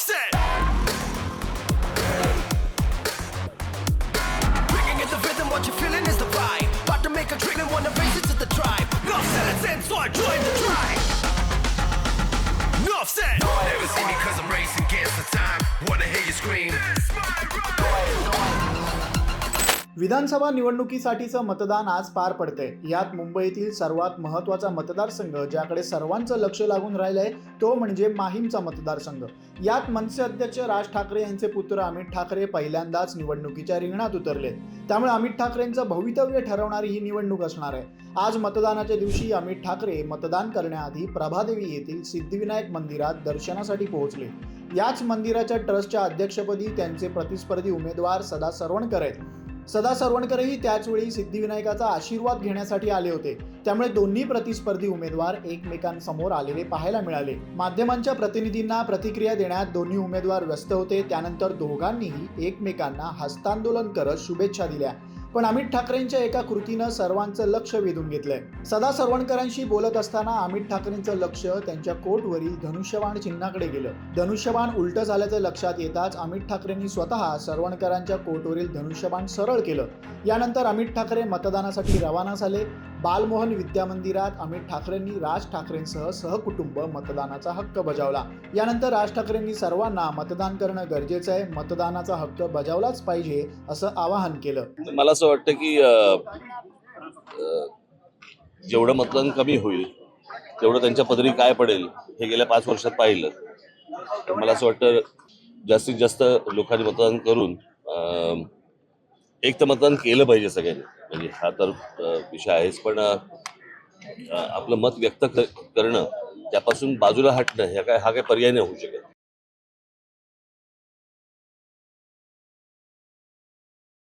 Offset. Bringing in the rhythm, what you're feeling is the vibe. About to make a and wanna raise it to the tribe. Offset, it's in, so I join the tribe. Offset. Never see me cause I'm racing against the time. Wanna hear you scream. विधानसभा निवडणुकीसाठीचं मतदान आज पार पडतंय. यात मुंबईतील सर्वात महत्त्वाचा मतदारसंघ ज्याकडे सर्वांचं लक्ष लागून राहिलंय तो म्हणजे माहीमचा मतदारसंघ. यात मनसे अध्यक्ष राज ठाकरे यांचे पुत्र अमित ठाकरे पहिल्यांदाच निवडणुकीच्या रिंगणात उतरलेत. त्यामुळे अमित ठाकरेंचं भवितव्य ठरवणारी ही निवडणूक असणार आहे. आज मतदानाच्या दिवशी अमित ठाकरे मतदान करण्याआधी प्रभादेवी येथील सिद्धिविनायक मंदिरात दर्शनासाठी पोहोचले. याच मंदिराच्या ट्रस्टच्या अध्यक्षपदी त्यांचे प्रतिस्पर्धी उमेदवार सदा सरवणकर आहेत. सदा सरवणकरही त्याचवेळी सिद्धिविनायकाचा आशीर्वाद घेण्यासाठी आले होते. त्यामुळे दोन्ही प्रतिस्पर्धी उमेदवार एकमेकांसमोर आलेले पाहायला मिळाले. माध्यमांच्या प्रतिनिधींना प्रतिक्रिया देण्यात दोन्ही उमेदवार व्यस्त होते. त्यानंतर दोघांनीही एकमेकांना हस्तांदोलन करत शुभेच्छा दिल्या. पण अमित ठाकरेंच्या एका कृतीनं सर्वांचं लक्ष वेधून घेतलंय. सदा सरवणकरांशी बोलत असताना अमित ठाकरेंचं लक्ष त्यांच्या कोटवरील धनुष्यबाण चिन्हाकडे गेलं. धनुष्यबाण उलटं झाल्याचं लक्षात येताच अमित ठाकरेंनी स्वतः सरवणकरांच्या कोटवरील धनुष्यबाण सरळ केलं. यानंतर अमित ठाकरे मतदानासाठी रवाना झाले. बालमोहन विद्या मंदिरात अमित ठाकरेंनी राज ठाकरेंसह सहकुटुंब मतदानाचा हक्क बजावला. यानंतर राज ठाकरेंनी सर्वांना मतदान करणं गरजेचं आहे. मतदानाचा हक्क बजावलाच पाहिजे असं आवाहन केलं. मला असं वाटतं की जेवढं मतदान कमी होईल तेवढं त्यांच्या पदरी काय पडेल हे गेल्या पाच वर्षात पाहिलं. तर मला असं वाटतं जास्तीत जास्त लोकांनी मतदान करून एक तर मतदान केलं पाहिजे सगळ्यांनी. म्हणजे हा तर विषय आहेच पण आपलं मत व्यक्त करणं त्यापासून बाजूला हटणं ह्या काय हा काय पर्याय नाही होऊ शकत.